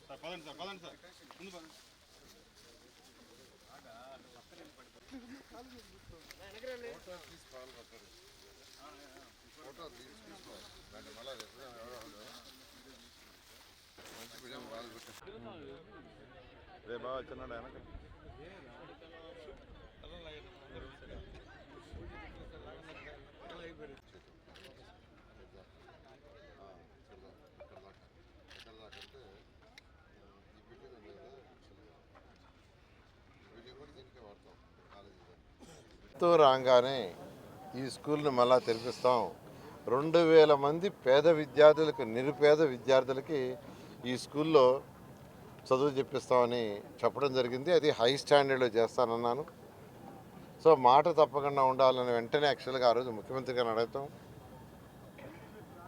Sir పదండి sir పదండి sir. ముందు పదండి రే బాగా వచ్చినాడు వెనక రాగానే ఈ స్కూల్ని మళ్ళా తెరిపిస్తాం. రెండు వేల మంది పేద విద్యార్థులకు నిరుపేద విద్యార్థులకి ఈ స్కూల్లో చదువు చెప్పిస్తామని చెప్పడం జరిగింది. అది హై స్టాండర్డ్లో చేస్తానన్నాను. సో మాట తప్పకుండా ఉండాలని వెంటనే యాక్చువల్గా ఆ రోజు ముఖ్యమంత్రి గారిని అడగటం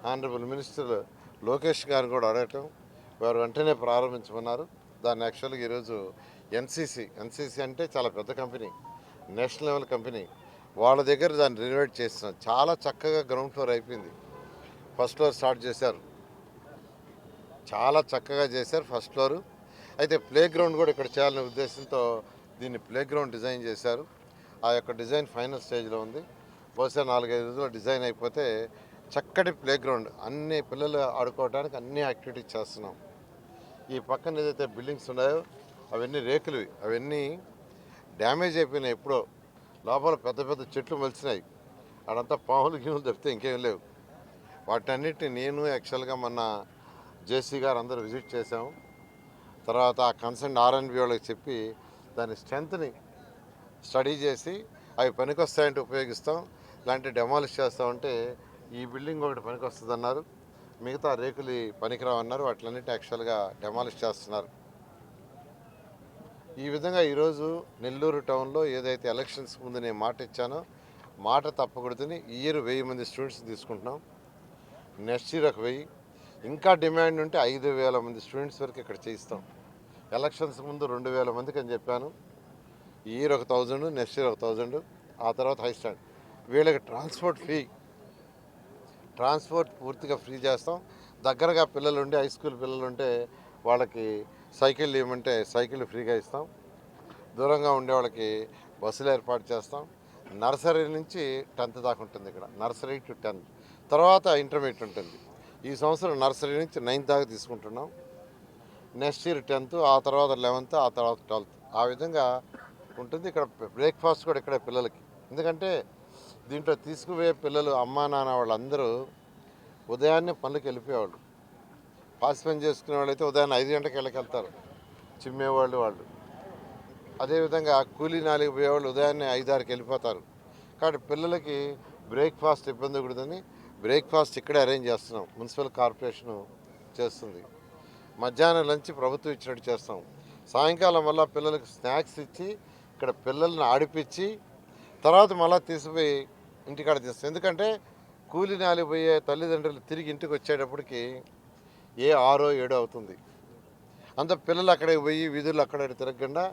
ఆనరబుల్ మినిస్టర్ లోకేష్ గారిని కూడా అడగటం వారు వెంటనే ప్రారంభించమన్నారు. దాన్ని యాక్చువల్గా ఈరోజు ఎన్సీసీ ఎన్సీసీ అంటే చాలా పెద్ద కంపెనీ. National level company. వాళ్ళ దగ్గర దాన్ని రినోవేట్ చేస్తున్నాం చాలా చక్కగా గ్రౌండ్ ఫ్లోర్ అయిపోయింది. ఫస్ట్ ఫ్లోర్ స్టార్ట్ చేశారు. చాలా చక్కగా చేశారు ఫస్ట్ ఫ్లోర్. అయితే ప్లే గ్రౌండ్ కూడా ఇక్కడ చేయాలనే ఉద్దేశంతో దీన్ని ప్లే గ్రౌండ్ డిజైన్ చేశారు. ఆ యొక్క డిజైన్ ఫైనల్ స్టేజ్లో ఉంది. బహుశా నాలుగైదు రోజుల్లో డిజైన్ అయిపోతే చక్కటి ప్లే గ్రౌండ్ అన్ని పిల్లలు ఆడుకోవడానికి అన్ని యాక్టివిటీస్ చేస్తున్నాం. ఈ పక్కన ఏదైతే బిల్డింగ్స్ ఉన్నాయో అవన్నీ రేకులు అవన్నీ డ్యామేజ్ అయిపోయినాయి ఎప్పుడో. లోపల పెద్ద పెద్ద చెట్లు మలిచినాయి. అడంతా పాములు గీములు తప్పితే ఇంకేం లేవు. వాటన్నిటిని నేను యాక్చువల్గా మొన్న జేసీ గారు అందరూ విజిట్ చేసాము తర్వాత ఆ కన్సర్న్ ఆర్ఎన్బి వాళ్ళకి చెప్పి దాని స్ట్రెంత్ని స్టడీ చేసి అవి పనికొస్తాయంటే ఉపయోగిస్తాం. ఇలాంటి డెమాలిష్ చేస్తామంటే ఈ బిల్డింగ్ ఒకటి పనికొస్తుంది అన్నారు మిగతా రేకులు పనికిరావన్నారు. వాటిలన్నిటి యాక్చువల్గా డెమాలిష్ చేస్తున్నారు. ఈ విధంగా ఈరోజు నెల్లూరు టౌన్లో ఏదైతే ఎలక్షన్స్ ముందు నేను మాట ఇచ్చానో మాట తప్పకూడదని ఇయర్ వెయ్యి మంది స్టూడెంట్స్ తీసుకుంటున్నాం. నెక్స్ట్ ఇయర్ ఒక వెయ్యి. ఇంకా డిమాండ్ ఉంటే ఐదు వేల మంది స్టూడెంట్స్ వరకు ఇక్కడ చేయిస్తాం. ఎలక్షన్స్ ముందు రెండు వేల మందికి అని చెప్పాను. ఇయర్ ఒక థౌజండ్ నెక్స్ట్ ఇయర్ ఒక థౌజండ్ ఆ తర్వాత హై స్టాండ్ వీళ్ళకి ట్రాన్స్పోర్ట్ ఫ్రీ ట్రాన్స్పోర్ట్ పూర్తిగా ఫ్రీ చేస్తాం. దగ్గరగా పిల్లలు ఉంటే హై స్కూల్ పిల్లలు ఉంటే వాళ్ళకి సైకిల్ ఇవ్వమంటే సైకిల్ ఫ్రీగా ఇస్తాం. దూరంగా ఉండే వాళ్ళకి బస్సులు ఏర్పాటు చేస్తాం. నర్సరీ నుంచి టెన్త్ దాకా ఉంటుంది ఇక్కడ. Nursery to tenth. తర్వాత ఇంటర్మీడియట్ ఉంటుంది. ఈ సంవత్సరం నర్సరీ నుంచి నైన్త్ దాకా తీసుకుంటున్నాం. నెక్స్ట్ ఇయర్ టెన్త్ ఆ తర్వాత లెవెన్త్ ఆ తర్వాత ట్వెల్త్. ఆ విధంగా ఉంటుంది. ఇక్కడ బ్రేక్ఫాస్ట్ కూడా ఇక్కడే పిల్లలకి. ఎందుకంటే దీంట్లో తీసుకుపోయే పిల్లలు అమ్మా నాన్న వాళ్ళందరూ ఉదయాన్నే పనులకు వెళ్ళిపోయేవాళ్ళు. పాస్ పని చేసుకునే వాళ్ళు అయితే ఉదయాన్నే ఐదు గంటలకు వెళ్ళకెళ్తారు. చిమ్మేవాళ్ళు వాళ్ళు. అదేవిధంగా కూలీ నాలుగు పోయేవాళ్ళు ఉదయాన్నే ఐదారుకి వెళ్ళిపోతారు. కాబట్టి పిల్లలకి బ్రేక్ఫాస్ట్ ఇబ్బంది కూడదని బ్రేక్ఫాస్ట్ ఇక్కడే అరేంజ్ చేస్తున్నాం. మున్సిపల్ కార్పొరేషను చేస్తుంది. మధ్యాహ్నం లంచ్ ప్రభుత్వం ఇచ్చినట్టు చేస్తాం. సాయంకాలం మళ్ళీ పిల్లలకు స్నాక్స్ ఇచ్చి ఇక్కడ పిల్లల్ని ఆడిపించి తర్వాత మళ్ళీ తీసిపోయి ఇంటికాడ తీస్తాం ఎందుకంటే కూలి నాలిపోయే తల్లిదండ్రులు తిరిగి ఇంటికి వచ్చేటప్పటికి ఏ ఆరో ఏడో అవుతుంది. అంత పిల్లలు అక్కడే పోయి వీధులు అక్కడ తిరగకుండా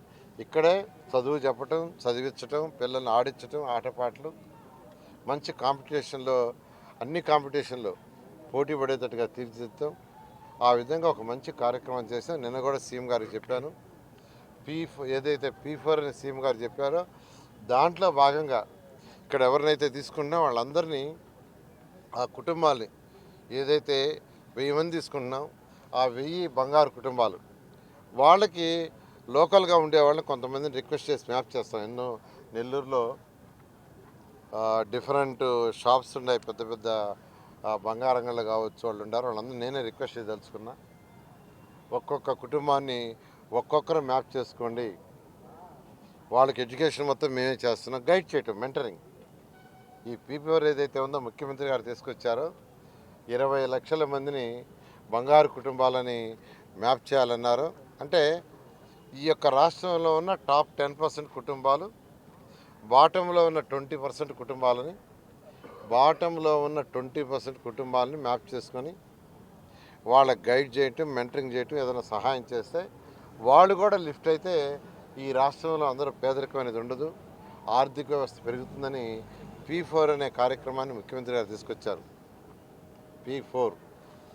ఇక్కడే చదువు చెప్పటం చదివించటం పిల్లల్ని ఆడించటం ఆటపాటలు. మంచి కాంపిటీషన్లో అన్ని కాంపిటీషన్లో పోటీ పడేటట్టుగా తీర్చిదిద్దాం. ఆ విధంగా ఒక మంచి కార్యక్రమం చేసాం నిన్న కూడా సీఎం గారికి చెప్పాను. పీ ఏదైతే పీ ఫోర్ అని సీఎం గారు చెప్పారో దాంట్లో భాగంగా ఇక్కడ ఎవరినైతే తీసుకున్నా వాళ్ళందరినీ ఆ కుటుంబాల్ని ఏదైతే వెయ్యి మంది తీసుకుంటున్నాం. ఆ వెయ్యి బంగారు కుటుంబాలు. వాళ్ళకి లోకల్గా ఉండేవాళ్ళని కొంతమందిని రిక్వెస్ట్ చేసి మ్యాప్ చేస్తాం. ఎన్నో నెల్లూరులో డిఫరెంట్ షాప్స్ ఉన్నాయి. పెద్ద పెద్ద బంగారంగళ్ళు కావచ్చు వాళ్ళు ఉండారు. వాళ్ళందరూ నేనే రిక్వెస్ట్ చేయదలుచుకున్నా ఒక్కొక్క కుటుంబాన్ని ఒక్కొక్కరు మ్యాప్ చేసుకోండి. వాళ్ళకి ఎడ్యుకేషన్ మొత్తం మేమే చేస్తున్నాం. గైడ్ చేయటం మెంటరింగ్. ఈ పీపీఆర్ ఏదైతే ఉందో ముఖ్యమంత్రి గారు తీసుకొచ్చారో ఇరవై లక్షల మందిని బంగారు కుటుంబాలని మ్యాప్ చేయాలన్నారు. అంటే ఈ యొక్క రాష్ట్రంలో ఉన్న టాప్ టెన్ పర్సెంట్ కుటుంబాలు బాటంలో ఉన్న ట్వంటీ పర్సెంట్ కుటుంబాలని బాటంలో ఉన్న ట్వంటీ పర్సెంట్ కుటుంబాలని మ్యాప్ చేసుకొని వాళ్ళకి గైడ్ చేయటం మెంటరింగ్ చేయటం ఏదైనా సహాయం చేస్తే వాళ్ళు కూడా లిఫ్ట్ అయితే ఈ రాష్ట్రంలో అందరూ పేదరికం అనేది ఉండదు ఆర్థిక వ్యవస్థ పెరుగుతుందని పీ ఫోర్ అనే కార్యక్రమాన్ని ముఖ్యమంత్రి గారు తీసుకొచ్చారు. P four.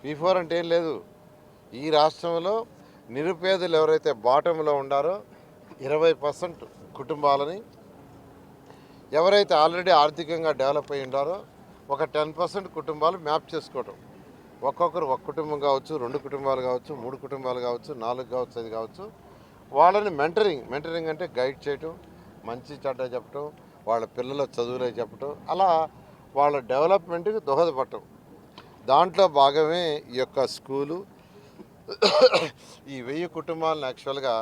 పీ ఫోర్ అంటే ఏం లేదు. ఈ రాష్ట్రంలో నిరుపేదలు ఎవరైతే బాటంలో ఉండారో ఇరవై పర్సెంట్ కుటుంబాలని ఎవరైతే ఆల్రెడీ ఆర్థికంగా డెవలప్ అయి ఉండారో ఒక టెన్ పర్సెంట్ కుటుంబాలు మ్యాప్ చేసుకోవటం. ఒక్కొక్కరు ఒక కుటుంబం కావచ్చు రెండు కుటుంబాలు కావచ్చు మూడు కుటుంబాలు కావచ్చు నాలుగు కావచ్చు అది కావచ్చు. వాళ్ళని మెంటరింగ్ మెంటరింగ్ అంటే గైడ్ చేయటం మంచి చెడ్డ చెప్పటం వాళ్ళ పిల్లల చదువులే చెప్పటం అలా వాళ్ళ డెవలప్మెంట్కి దోహదపడటం. దాంట్లో భాగమే ఈ యొక్క స్కూలు. ఈ వెయ్యి కుటుంబాలను యాక్చువల్గా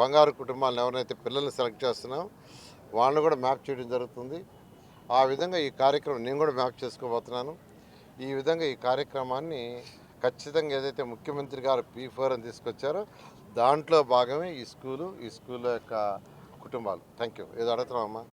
బంగారు కుటుంబాలను ఎవరైతే పిల్లల్ని సెలెక్ట్ చేస్తున్నాం వాళ్ళని కూడా మ్యాప్ చేయడం జరుగుతుంది. ఆ విధంగా ఈ కార్యక్రమం నేను కూడా మ్యాప్ చేసుకోబోతున్నాను. ఈ విధంగా ఈ కార్యక్రమాన్ని ఖచ్చితంగా ఏదైతే ముఖ్యమంత్రి గారు పీ ఫోర్ అని తీసుకొచ్చారో దాంట్లో భాగమే ఈ స్కూలు ఈ స్కూల్ యొక్క కుటుంబాలు. థ్యాంక్ యూ ఏదో అడుగుతున్నామమ్మా